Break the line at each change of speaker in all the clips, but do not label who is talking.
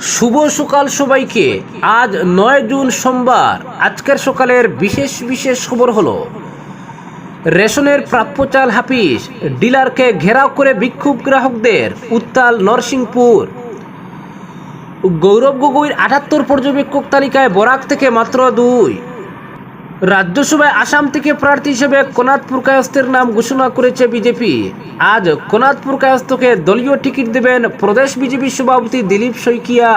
শুভ সকাল সবাইকে। আজ নয় জুন সোমবার। আজকের সকালের বিশেষ বিশেষ খবর হলো, রেশনের প্রাপ্য চাল হাফিস ডিলারকে ঘেরাও করে বিক্ষোভ গ্রাহকদের, উত্তাল নরসিংপুর। গৌরব গগৈর আটাত্তর পর্যবেক্ষক তালিকায় বরাক থেকে মাত্র দুই। রাজ্যসভায় আসাম থেকে প্রার্থী হিসেবে কোনাদপুর কায়স্থের নাম ঘোষণা করেছে বিজেপি। আজ কোনাদপুর কায়স্থকে দলীয় টিকিট দেবেন প্রদেশ বিজেপি সভাপতি দিলীপ শইকিয়া।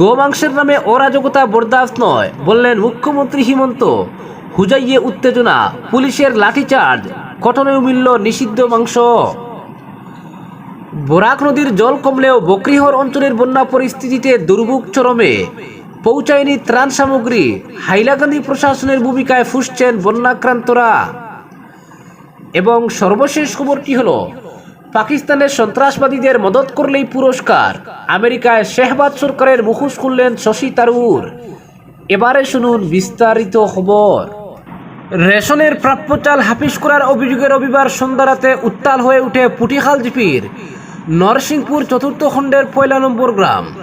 গোমাংসের নামে অরাজকতা বরদাস্ত নয়, বললেন মুখ্যমন্ত্রী হিমন্ত। হুজাইয়ে উত্তেজনা, পুলিশের লাঠিচার্জ কটনেও মিলল নিষিদ্ধ মাংস। বরাক নদীর জল কমলেও বকরিহর অঞ্চলের বন্যা পরিস্থিতিতে দুর্ভোগ চরমে। পৌঁছায়নি ত্রাণ সামগ্রী। হাইলাকান্দি প্রশাসনের ভূমিকায় ফুসছেন বন্যাক্রান্তরা। এবং সর্বশেষ খবরটি হলো? পাকিস্তানের সন্ত্রাসবাদীদের মদত করলেই পুরস্কার। আমেরিকায় শেহবাজ সরকারের মুখোশ খুললেন শশী তারুর। এবারে শুনুন বিস্তারিত খবর। রেশনের প্রাপ্য চাল হাফিস করার অভিযোগে রবিবার সন্ধ্যা রাতে উত্তাল হয়ে উঠে পুটিখাল জিপির নরসিংপুর চতুর্থ খণ্ডের পয়লা নম্বর গ্রাম।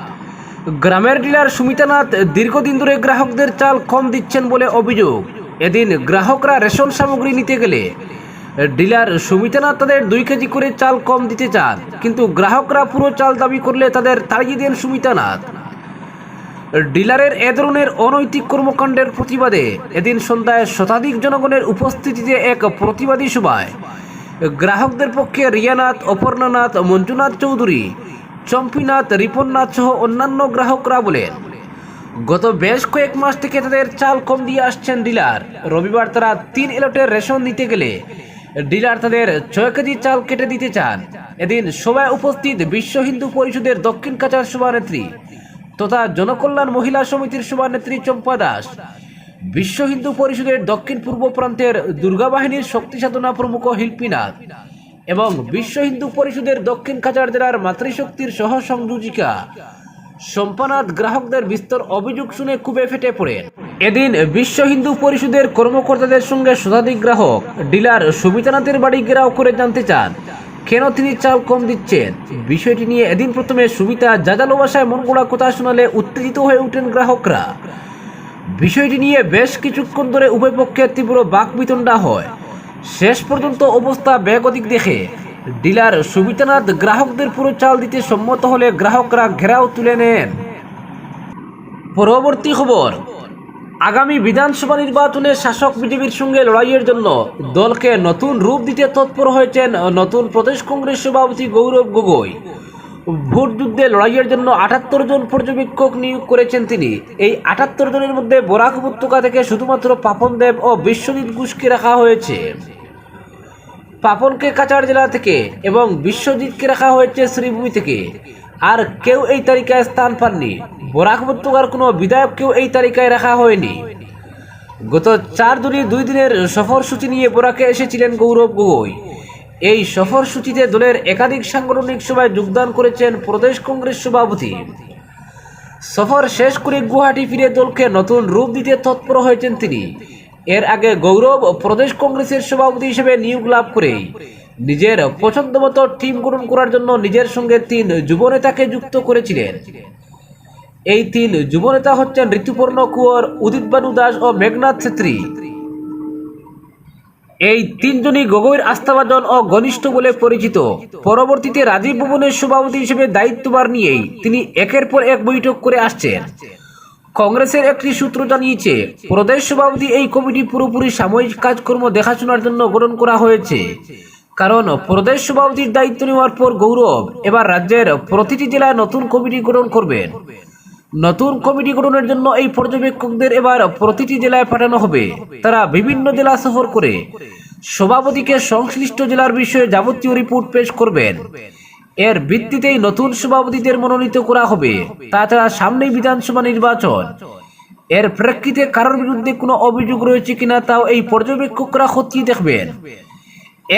গ্রামের ডিলার সুমিতানাথ দীর্ঘদিন ধরে গ্রাহকদের চাল কম দিচ্ছেন বলে অভিযোগ। এদিন গ্রাহকরা রেশন সামগ্রী নিতে গেলে ডিলার সুমিতানাথ তাদের দুই কেজি করে চাল কম দিতে চান, কিন্তু গ্রাহকরা পুরো চাল দাবি করলে তাদের তাড়িয়ে দেন সুমিতানাথ। ডিলারের এ ধরনের অনৈতিক কর্মকাণ্ডের প্রতিবাদে এদিন সন্ধ্যায় শতাধিক জনগণের উপস্থিতিতে এক প্রতিবাদী সভায় গ্রাহকদের পক্ষে রিয়ানাথ, অপর্ণানাথ, মঞ্জুনাথ চৌধুরী চম্পিনাথ, রিপননাথ সহ অন্যান্য গ্রাহকরা বলেন, গত বেশ কয়েক মাস থেকে তাদের চাল কম দিয়ে আসছেন ডিলার। রবিবার তারা তিন এলটের রেশন নিতে গেলে ডিলার তাদের ছয় কেজি চাল কেটে দিতে চান। এদিন সভায় উপস্থিত বিশ্ব হিন্দু পরিষদের দক্ষিণ কাছার সভানেত্রী তথা জনকল্যাণ মহিলা সমিতির সভানেত্রী চম্পা দাস, বিশ্ব হিন্দু পরিষদের দক্ষিণ পূর্ব প্রান্তের দুর্গা বাহিনীর শক্তি সাধনা প্রমুখ শিল্পীনাথ এবং বিশ্ব হিন্দু পরিষদের দক্ষিণ কাছাড় জেলার মাতৃশক্তির সহ সংযোজিকা সম্পানাথ গ্রাহকদের বিস্তর অভিযোগ শুনে কুবে ফেটে পড়েন। এদিন বিশ্ব হিন্দু পরিষদের কর্মকর্তাদের সঙ্গে শতাধিক গ্রাহক, ডিলার সুমিতানাথের বাড়ি ঘেরাও করে জানতে চান। কেন তিনি চাল কম দিচ্ছেন? বিষয়টি নিয়ে এদিন প্রথমে সুমিতা জাজালো ভাষায় মন গড়া কথা শোনালে উত্তেজিত হয়ে ওঠেন গ্রাহকরা। বিষয়টি নিয়ে বেশ কিছুক্ষণ ধরে উভয় পক্ষে তীব্র বাকবিতণ্ডা হয়। শেষ পর্যন্ত অবস্থা বেগতিক দেখে ডিলার সুবিতানাথ গ্রাহকদের পুরো চাল দিতে সম্মত হলে গ্রাহকরা ঘেরাও তুলে নেন। পরবর্তী খবর, আগামী বিধানসভা নির্বাচনে শাসক বিজেপির সঙ্গে লড়াইয়ের জন্য দলকে নতুন রূপ দিতে তৎপর হয়েছেন নতুন প্রদেশ কংগ্রেস সভাপতি গৌরব গগৈ। ভোট যুদ্ধে লড়াইয়ের জন্য আটাত্তর জন পর্যবেক্ষক নিয়োগ করেছেন তিনি। এই আটাত্তর জনের মধ্যে বরাক উপত্যকা থেকে শুধুমাত্র পাপন দেব ও বিশ্বজিৎ ঘুষকে রাখা হয়েছে। পাপনকে কাছাড় জেলা থেকে এবং বিশ্বজিৎকে রাখা হয়েছে শ্রীভূমি থেকে। আর কেউ এই তালিকায় স্থান পাননি। বরাক উপত্যকার কোনো বিধায়ককেও এই তালিকায় রাখা হয়নি। গত চার জুনি দুই দিনের সফরসূচি নিয়ে বোরাকে এসেছিলেন গৌরব গগৈ। এই সফরসূচিতে দলের একাধিক সাংগঠনিক সভায় যোগদান করেছেন প্রদেশ কংগ্রেস সভাপতি। সফর শেষ করে গুয়াহাটি ফিরে দলকে নতুন রূপ দিতে তৎপর হয়েছেন তিনি। এর আগে গৌরব প্রদেশ কংগ্রেসের সভাপতি হিসেবে নিয়োগ লাভ করেই নিজের পছন্দমতো টিম গঠন করার জন্য নিজের সঙ্গে তিন যুবনেতাকে যুক্ত করেছিলেন। এই তিন যুবনেতা হচ্ছেন ঋতুপর্ণ কুয়ার, উদিত বানু দাস ও মেঘনাথ ছেত্রী। এই তিনজনই গগৈর আস্থাভাজন ও ঘনিষ্ঠ বলে পরিচিত। পরবর্তীতে রাজীব ভবনের সভাপতি হিসেবে দায়িত্বভার নিয়েই তিনি একের পর এক বৈঠক করে আসছেন। কংগ্রেসের একটি সূত্র জানিয়েছে, প্রদেশ সভাপতি এই কমিটি পুরোপুরি সাময়িক কাজকর্ম দেখাশোনার জন্য গঠন করা হয়েছে। কারণ প্রদেশ সভাপতির দায়িত্ব নেওয়ার পর গৌরব এবার রাজ্যের প্রতিটি জেলায় নতুন কমিটি গঠন করবেন। নতুন কমিটি গঠনের জন্য এই পর্যবেক্ষকদের এবার প্রতিটি জেলায় পাঠানো হবে। তারা বিভিন্ন জেলা সফর করে সভাপতিকে সংশ্লিষ্ট জেলার বিষয়ে যাবতীয় রিপোর্ট পেশ করবেন। এর ভিত্তিতেই নতুন সভাপতিদের মনোনীত করা হবে। তাছাড়া সামনেই বিধানসভা নির্বাচন। এর প্রেক্ষিতে কারোর বিরুদ্ধে কোনো অভিযোগ রয়েছে কিনা তাও এই পর্যবেক্ষকরা খতিয়ে দেখবেন।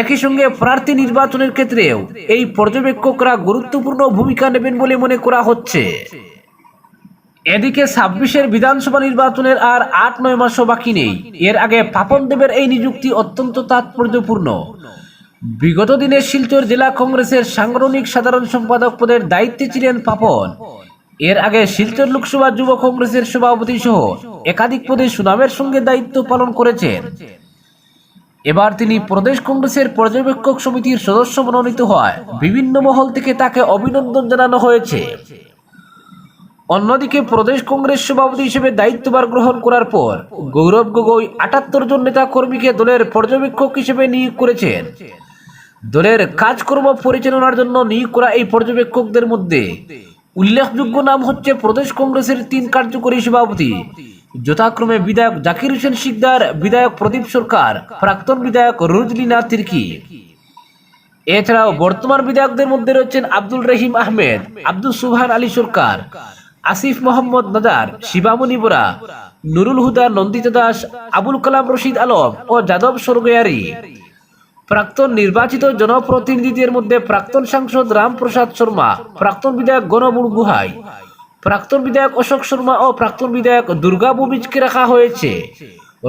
একই সঙ্গে প্রার্থী নির্বাচনের ক্ষেত্রেও এই পর্যবেক্ষকরা গুরুত্বপূর্ণ ভূমিকা নেবেন বলে মনে করা হচ্ছে। এদিকে ছাব্বিশের বিধানসভা নির্বাচনের আর আট, নয় মাসও বাকি নেই। এর আগে পাপন দেবের এই নিযুক্তি অত্যন্ত তাৎপর্যপূর্ণ। বিগত দিনে শিলচর জেলা কংগ্রেসের সাংগঠনিক সাধারণ সম্পাদক পদের দায়িত্বে ছিলেন পাপন। এর আগে শিলচর লোকসভা যুব কংগ্রেসের সভাপতি সহ একাধিক পদে সুনামের সঙ্গে দায়িত্ব পালন করেছেন। এবার তিনি প্রদেশ কংগ্রেসের পর্যবেক্ষক সমিতির সদস্য মনোনীত হয়। বিভিন্ন মহল থেকে তাকে অভিনন্দন জানানো হয়েছে। অন্যদিকে প্রদেশ কংগ্রেস সভাপতি হিসেবে দায়িত্বভার গ্রহণ করার পর গৌরব গগৈ আটাত্তর জন নেতা কর্মীকে দলের পর্যবেক্ষক হিসেবে নিয়োগ করেছেন। দলের কাজকর্ম পরিচালনার জন্য নিয়োগ করা এই পর্যবেক্ষকদের মধ্যে উল্লেখযোগ্য নাম হচ্ছে প্রদেশ কংগ্রেসের তিন কার্যকরী সভাপতি, যথাক্রমে বিধায়ক জাকির হোসেন শিকদার, বিধায়ক প্রদীপ সরকার, প্রাক্তন বিধায়ক রুজলিনা তির্কি। এছাড়াও বর্তমান বিধায়কদের মধ্যে রয়েছেন আব্দুল রহিম আহমেদ, আব্দুল সুবহান আলী সরকার আসিফ মোহাম্মদ নাজার, শিবামণি বোরা, নুরুল হুদা, নন্দিতা দাস, আবুল কালাম রশিদ আলম ও যাদব সরগয়ারি। প্রাক্তন নির্বাচিত জনপ্রতিনিধিদের মধ্যে প্রাক্তন সাংসদ রামপ্রসাদ শর্মা, প্রাক্তন বিধায়ক গণবুর গুহাই, প্রাক্তন বিধায়ক অশোক শর্মা ও প্রাক্তন বিধায়ক দুর্গা বুবিজকে রাখা হয়েছে।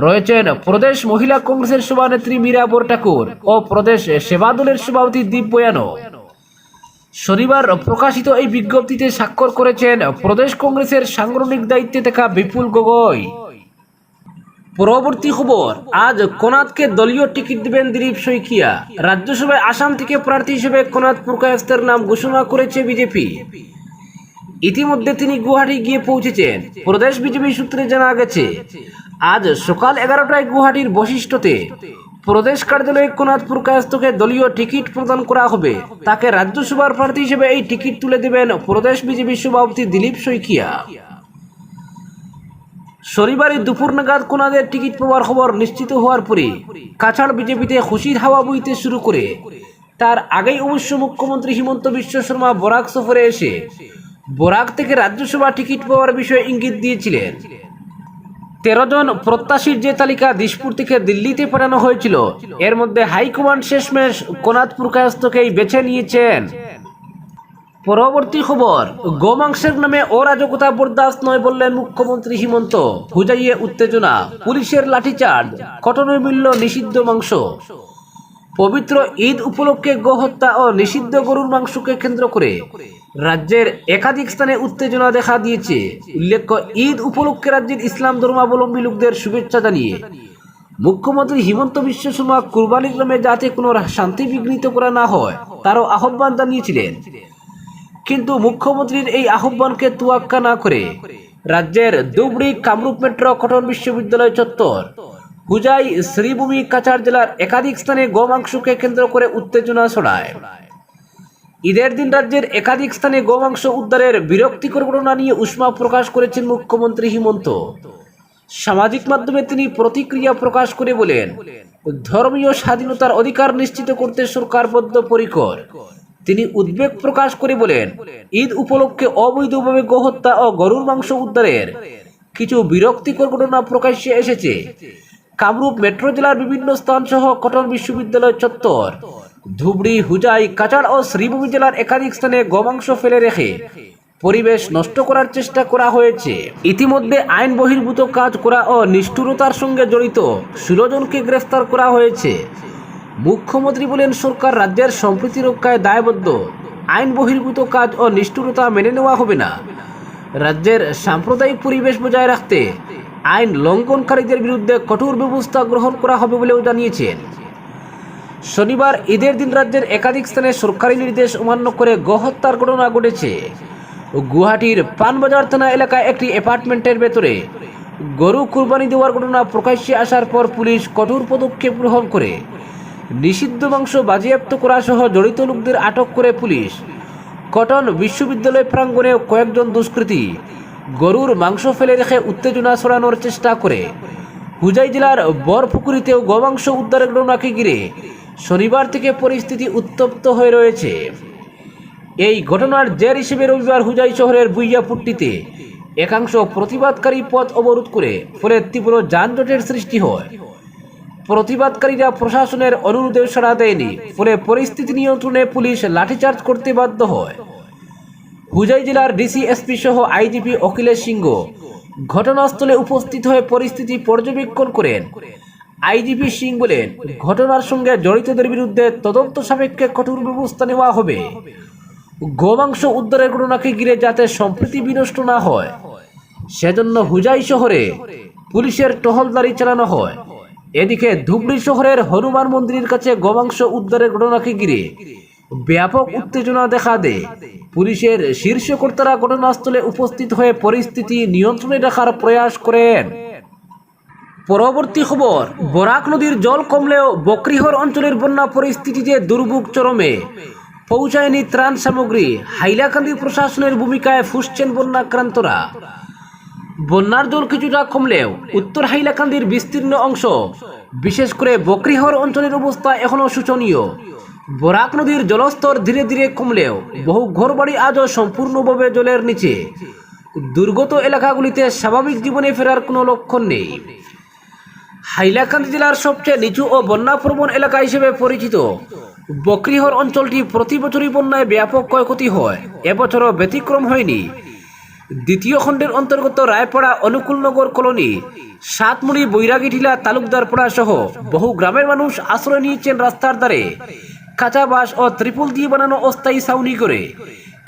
রয়েছেন প্রদেশ মহিলা কংগ্রেসের সভানেত্রী মীরা বোরঠাকুর ও প্রদেশ সেবা দলের সভাপতি দীপ বয়ানো শনিবার প্রকাশিত এই বিজ্ঞপ্তিতে স্বাক্ষর করেছেন প্রদেশ কংগ্রেসের সাংগঠনিক দায়িত্বে থাকা বিপুল গগৈ। পরবর্তী খবর, আজ কোনাদকে দলীয় টিকিট দেবেন দিলীপ শইকিয়া। রাজ্যসভায় আসাম থেকে প্রার্থী হিসেবে কোনাদ পুরকায়স্তের নাম ঘোষণা করেছে বিজেপি। ইতিমধ্যে তিনি গুয়াহাটি গিয়ে পৌঁছেছেন। প্রদেশ বিজেপি সূত্রে জানা গেছে, আজ সকাল এগারোটায় গুয়াহাটির বশিষ্ঠতে প্রদেশ কার্যালয়ে কোনাদ পুরকায়স্তকে দলীয় টিকিট প্রদান করা হবে। তাকে রাজ্যসভার প্রার্থী হিসেবে এই টিকিট তুলে দেবেন প্রদেশ বিজেপি সভাপতি দিলীপ শইকিয়া। শনিবারে দুপুর নাগাদ কোনাদের টিকিট পাওয়ার খবর নিশ্চিত হওয়ার পরে কাছাড় বিজেপিতে খুশির হাওয়া বইতে শুরু করে। তার আগেই অবশ্য মুখ্যমন্ত্রী হিমন্ত বিশ্ব শর্মা বরাক সফরে এসে বরাক থেকে রাজ্যসভা টিকিট পাওয়ার বিষয়ে ইঙ্গিত দিয়েছিলেন। তেরো জন প্রত্যাশীর যে তালিকা দিশপুর থেকে দিল্লিতে পাঠানো হয়েছিল, এর মধ্যে হাইকমান্ড শেষমেশ কোনাদপুর কায়স্থকেই বেছে নিয়েছেন। পরবর্তী খবর, গোমাংসের নামে অরাজকতা বরদাস্ত নয় বললেন মুখ্যমন্ত্রী হিমন্ত। হুজাইয়ে উত্তেজনা, পুলিশের লাঠিচার্জ কটনের মূল্য নিষিদ্ধ মাংস। পবিত্র ঈদ উপলক্ষে গোহত্যা ও নিষিদ্ধ গরুর মাংসকে কেন্দ্র করে রাজ্যের একাধিক স্থানে উত্তেজনা দেখা দিয়েছে। উল্লেখ্য, ঈদ উপলক্ষে রাজ্যের ইসলাম ধর্মাবলম্বী লোকদের শুভেচ্ছা জানিয়ে মুখ্যমন্ত্রী হিমন্ত বিশ্ব শর্মা কুরবানির নামে যাতে কোনো শান্তি বিঘ্নিত করা না হয়, তারও আহ্বান জানিয়েছিলেন। কিন্তু মুখ্যমন্ত্রীর এই আহ্বানকে তুয়াক্কা না করে রাজ্যের ধুবড়ি কামরূপ মেট্রো কটন বিশ্ববিদ্যালয় চত্বর হুজাই শ্রীভূমি কাছাড় জেলার একাধিক স্থানে গোমাংসকে কেন্দ্র করে উত্তেজনা ছড়ায়। ঈদের দিন রাজ্যের একাধিক স্থানে গোমাংস উদ্ধারের বিরক্তিকর ঘটনা নিয়ে উষ্মা প্রকাশ করেছেন মুখ্যমন্ত্রী হিমন্ত। সামাজিক মাধ্যমে তিনি প্রতিক্রিয়া প্রকাশ করে বলেন, ধর্মীয় স্বাধীনতার অধিকার নিশ্চিত করতে সরকার বদ্ধপরিকর। তিনি উদ্বেগ প্রকাশ করে বলেন, ঈদ উপলক্ষে অবৈধভাবে গোহত্যা ও গরুর মাংস উদ্ধারের কিছু বিরক্তিকর ঘটনা প্রকাশ্যে এসেছে। কামরূপ মেট্রো জেলার বিভিন্ন স্থান সহ কটন বিশ্ববিদ্যালয় চত্বর। ধুবড়ি, হুজাই কাচাড় ও শ্রীভূমি জেলার একাধিক স্থানে গোমাংস ফেলে রেখে পরিবেশ নষ্ট করার চেষ্টা করা হয়েছে। ইতিমধ্যে আইন বহির্ভূত কাজ করা ও নিষ্ঠুরতার সঙ্গে জড়িত ষোলো জনকে গ্রেফতার করা হয়েছে। মুখ্যমন্ত্রী বলেন, সরকার রাজ্যের সম্প্রীতি রক্ষায় দায়বদ্ধ। আইন বহির্ভূত কাজ ও নিষ্ঠুরতা মেনে নেওয়া হবে না। রাজ্যের সাম্প্রদায়িক পরিবেশ বজায় রাখতে আইন লঙ্ঘনকারীদের বিরুদ্ধে কঠোর ব্যবস্থা গ্রহণ করা হবে বলেও জানিয়েছেন। শনিবার ঈদের দিন রাজ্যের একাধিক স্থানে সরকারি নির্দেশ অমান্য করে গহত্যার ঘটনা ঘটেছে। গুয়াহাটির পানবাজার থানা এলাকায় একটি অ্যাপার্টমেন্টের ভেতরে গরু কুরবানি দেওয়ার ঘটনা প্রকাশ্যে আসার পর পুলিশ কঠোর পদক্ষেপ গ্রহণ করে নিষিদ্ধ মাংস বাজেয়াপ্ত করা সহ জড়িত লোকদের আটক করে পুলিশ। কটন বিশ্ববিদ্যালয় প্রাঙ্গণে কয়েকজন দুষ্কৃতী গরুর মাংস ফেলে রেখে উত্তেজনা ছড়ানোর চেষ্টা করে। হুজাই জেলার বরপুকুরিতেও গোমাংস উদ্ধারের ঘটনাকে ঘিরে শনিবার থেকে পরিস্থিতি উত্তপ্ত হয়ে রয়েছে। এই ঘটনার জের হিসেবে রবিবার হুজাই শহরের বুইয়াপুট্টিতে একাংশ প্রতিবাদকারী পথ অবরোধ করে, ফলে তীব্র যানজটের সৃষ্টি হয়। প্রতিবাদকারীরা প্রশাসনের অনুরোধে সাড়া দেয়নি, ফলে পরিস্থিতি নিয়ন্ত্রণে পুলিশ লাঠিচার্জ করতে বাধ্য হয়। হুজাই জেলার ডিসি এসপি সহ আইজিপি অখিলেশ সিংহ ঘটনাস্থলে উপস্থিত হয়ে পরিস্থিতি পর্যবেক্ষণ করেন। আইজিপি সিং বলেন, ঘটনার সঙ্গে জড়িতদের বিরুদ্ধে তদন্ত সাপেক্ষে কঠোর ব্যবস্থা নেওয়া হবে। গোমাংস উদ্ধারের ঘটনাকে ঘিরে যাতে সম্প্রীতি বিনষ্ট না হয়, সেজন্য হুজাই শহরে পুলিশের টহলদারি চালানো হয়। এদিকে ধুবড়ি শহরের হনুমান মন্দিরের কাছে গোমাংস উদ্ধারের ঘটনাকে ঘিরে ব্যাপক উত্তেজনা দেখা দেয়। পুলিশের শীর্ষ কর্তারা ঘটনাস্থলে উপস্থিত হয়ে পরিস্থিতি নিয়ন্ত্রণে রাখার প্রয়াস করেন। পরবর্তী খবর, বরাক নদীর জল কমলেও বকরিহর অঞ্চলের বন্যা পরিস্থিতিতে দুর্ভোগ চরমে। পৌঁছায়নি ত্রাণ সামগ্রী, হাইলাকান্দি প্রশাসনের ভূমিকায় ফুসছেন বন্যাক্রান্তরা। বন্যার জল কিছুটা কমলেও উত্তর হাইলাকান্দির বিস্তীর্ণ অংশ, বিশেষ করে বকরিহর অঞ্চলের অবস্থা এখনও শোচনীয়। বরাক নদীর জলস্তর ধীরে ধীরে কমলেও বহু ঘরবাড়ি আজও সম্পূর্ণভাবে জলের নিচে। দুর্গত এলাকাগুলিতে স্বাভাবিক জীবনে ফেরার কোনো লক্ষণ নেই। হাইলাকান্দি জেলার সবচেয়ে নিচু ও বন্যাপ্রবণ এলাকা হিসেবে পরিচিত। বকরিহর অঞ্চলটি প্রতি বছরই বন্যায় ব্যাপক ক্ষয়ক্ষতি হয়। এবছরও ব্যতিক্রম হয়নি। দ্বিতীয় খণ্ডের অন্তর্গত রায়পাড়া অনুকূলনগর কলোনি, সাতমুড়ি বৈরাগীঠিলা তালুকদারপাড়া সহ বহু গ্রামের মানুষ আশ্রয় নিয়েছেন রাস্তার ধারে। কাঁচা বাঁশ ও ত্রিপল দিয়ে বানানো অস্থায়ী ছাউনি করে।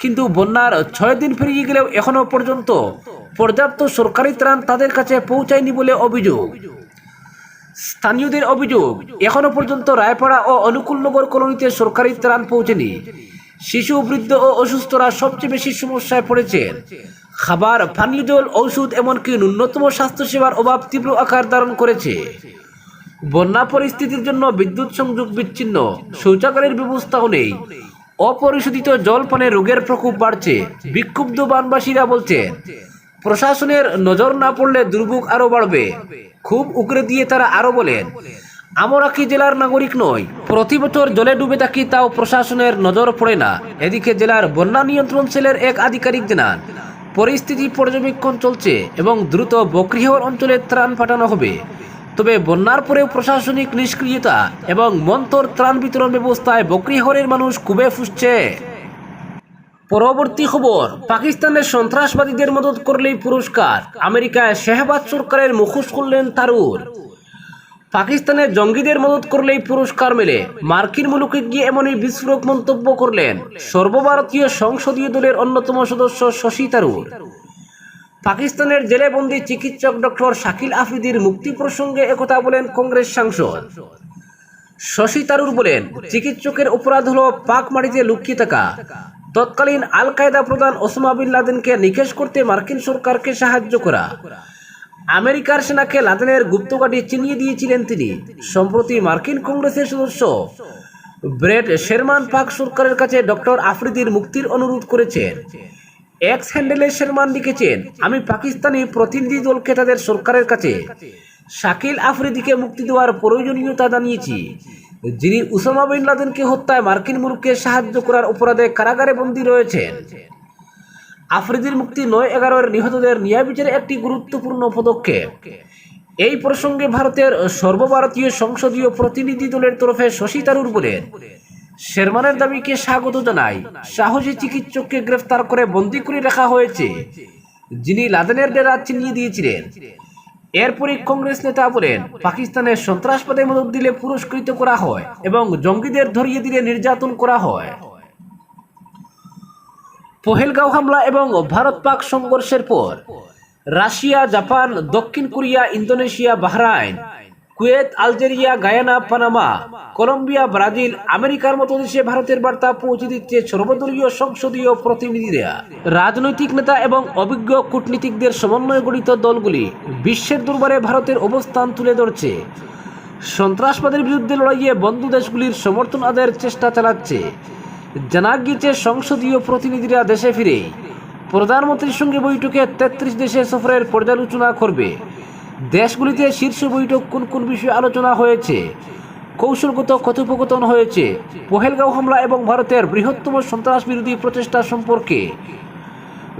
কিন্তু বন্যার ছয় দিন পেরিয়ে গেলেও এখনও পর্যন্ত পর্যাপ্ত সরকারি ত্রাণ তাদের কাছে পৌঁছায়নি বলে অভিযোগ। স্থানীয়দের অভিযোগ, এখনও পর্যন্ত রায়পাড়া ও অনুকূলনগর কলোনিতে সরকারি ত্রাণ পৌঁছেনি। শিশু, বৃদ্ধ ও অসুস্থরা সবচেয়ে বেশি সমস্যায় পড়েছেন। খাবার, পানীয় জল, ঔষধ, এমনকি ন্যূনতম স্বাস্থ্যসেবার অভাব তীব্র আকার ধারণ করেছে। বন্যা পরিস্থিতির জন্য বিদ্যুৎ সংযোগ বিচ্ছিন্ন, শৌচাগারের ব্যবস্থাও নেই। অপরিশোধিত জল পানে রোগের প্রকোপ বাড়ছে, বিক্ষুব্ধ বানবাসীরা বলছেন প্রশাসনের নজর না পড়লে দুর্ভোগ আরও বাড়বে। খুব উগরে দিয়ে তারা আরও বলেন আমরা কি জেলার নাগরিক নই, প্রতি বছর জলে ডুবে থাকি তাও প্রশাসনের নজর পড়ে না। এদিকে জেলার বন্যা নিয়ন্ত্রণ সেলের এক আধিকারিক জানান, পরিস্থিতি পর্যবেক্ষণ চলছে এবং দ্রুত বকরিহর অঞ্চলে ত্রাণ পাঠানো হবে। তবে বন্যার পরেও প্রশাসনিক নিষ্ক্রিয়তা এবং মন্তর ত্রাণ বিতরণ ব্যবস্থায় বকরিহরের মানুষ খুবই ফুসছে। পরবর্তী খবর, পাকিস্তানের সন্ত্রাসবাদীদের মদত করলেই পুরস্কার, আমেরিকায় শেহবাজ সরকারের মুখোশ করলেন তারুর। পাকিস্তানের জঙ্গিদের মদত করলেই পুরস্কার মেলে। মার্কিন মুলুকে গিয়ে এমনই বিস্ফোরক মন্তব্য করলেন সর্বভারতীয় সংসদীয় দলের অন্যতম সদস্য শশী তারুর। পাকিস্তানের জেলেবন্দি চিকিৎসক ডক্টর শাকিল আফ্রিদির মুক্তি প্রসঙ্গে একথা বলেন কংগ্রেস সাংসদ। শশী তারুর বলেন, চিকিৎসকের অপরাধ হল পাক মাটিতে লুকিয়ে থাকা। তৎকালীন আল কায়দা প্রধান ওসমা বিন লাদেনকে নিকেশ করতে মার্কিন সরকারকে সাহায্য করা। আমেরিকার সেনাকে লাদেনের গুপ্তঘাটি চিনিয়ে দিয়েছিলেন তিনি। সম্প্রতি মার্কিন কংগ্রেসের সদস্য ব্রেড শেরমান পাক সরকারের কাছে ডক্টর আফ্রিদির মুক্তির অনুরোধ করেছেন। এক্স হ্যান্ডেলে শেরমান লিখেছেন। আমি পাকিস্তানি প্রতিনিধি দলকে তাদের সরকারের কাছে। শাকিল আফ্রিদিকে মুক্তি দেওয়ার প্রয়োজনীয়তা জানিয়েছি। যিনি উসামা বিন লাদেনকে হত্যায় মার্কিন মুলুককে সাহায্য করার অপরাধে কারাগারে বন্দী রয়েছেন। আফ্রিদির মুক্তি নয় এগারোর নিহতদের ন্যায় বিচারে একটি গুরুত্বপূর্ণ পদক্ষেপ। এই প্রসঙ্গে ভারতের সর্বভারতীয় সংসদীয় প্রতিনিধি দলের তরফে শশী তারুর বলেন শেরমানের দাবিকে স্বাগত জানাই সাহসী চিকিৎসককে গ্রেফতার করে বন্দি করে রাখা হয়েছে, যিনি লাদেনের ডেরা চিনিয়ে দিয়েছিলেন। এরপরই কংগ্রেস নেতা বলেন, পাকিস্তানের সন্ত্রাসবাদের মদত দিলে পুরস্কৃত করা হয় এবং জঙ্গিদের ধরিয়ে দিলে নির্যাতন করা হয়। পহেলগাঁও হামলা এবং ভারত পাক সংঘর্ষের পর রাশিয়া, জাপান, দক্ষিণ Korea, Indonesia, Bahrain Kuwait, Algeria, Guyana, Panama, Colombia, Brazil, আমেরিকার মতো দেশে ভারতের বার্তা পৌঁছে দিচ্ছে সর্বদলীয় সংসদীয় প্রতিনিধিরা রাজনৈতিক নেতা এবং অভিজ্ঞ কূটনীতিকদের সমন্বয়ে গঠিত দলগুলি বিশ্বের দরবারে ভারতের অবস্থান তুলে ধরছে। সন্ত্রাসবাদের বিরুদ্ধে লড়াইয়ে বন্ধু দেশগুলির সমর্থন আদায়ের চেষ্টা চালাচ্ছে। জানা গিয়েছে, সংসদীয় প্রতিনিধিরা দেশে ফিরে প্রধানমন্ত্রীর সঙ্গে বৈঠকে তেত্রিশ দেশে সফরের পর্যালোচনা করবে। দেশগুলিতে শীর্ষ বৈঠক কোন কোন বিষয়ে আলোচনা হয়েছে? কৌশলগত কথোপকথন হয়েছে। পহেলগাঁও হামলা এবং ভারতের বৃহত্তম সন্ত্রাস বিরোধী প্রচেষ্টা সম্পর্কে।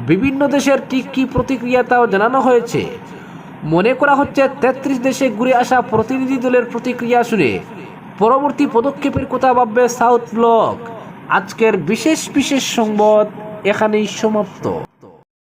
বিভিন্ন দেশের ঠিক কী প্রতিক্রিয়া তাও জানানো হয়েছে। মনে করা হচ্ছে তেত্রিশ দেশে ঘুরে আসা প্রতিনিধি দলের প্রতিক্রিয়া শুনে পরবর্তী পদক্ষেপের কথা ভাববে সাউথ ব্লক। আজকের বিশেষ বিশেষ সংবাদ এখানেই সমাপ্ত।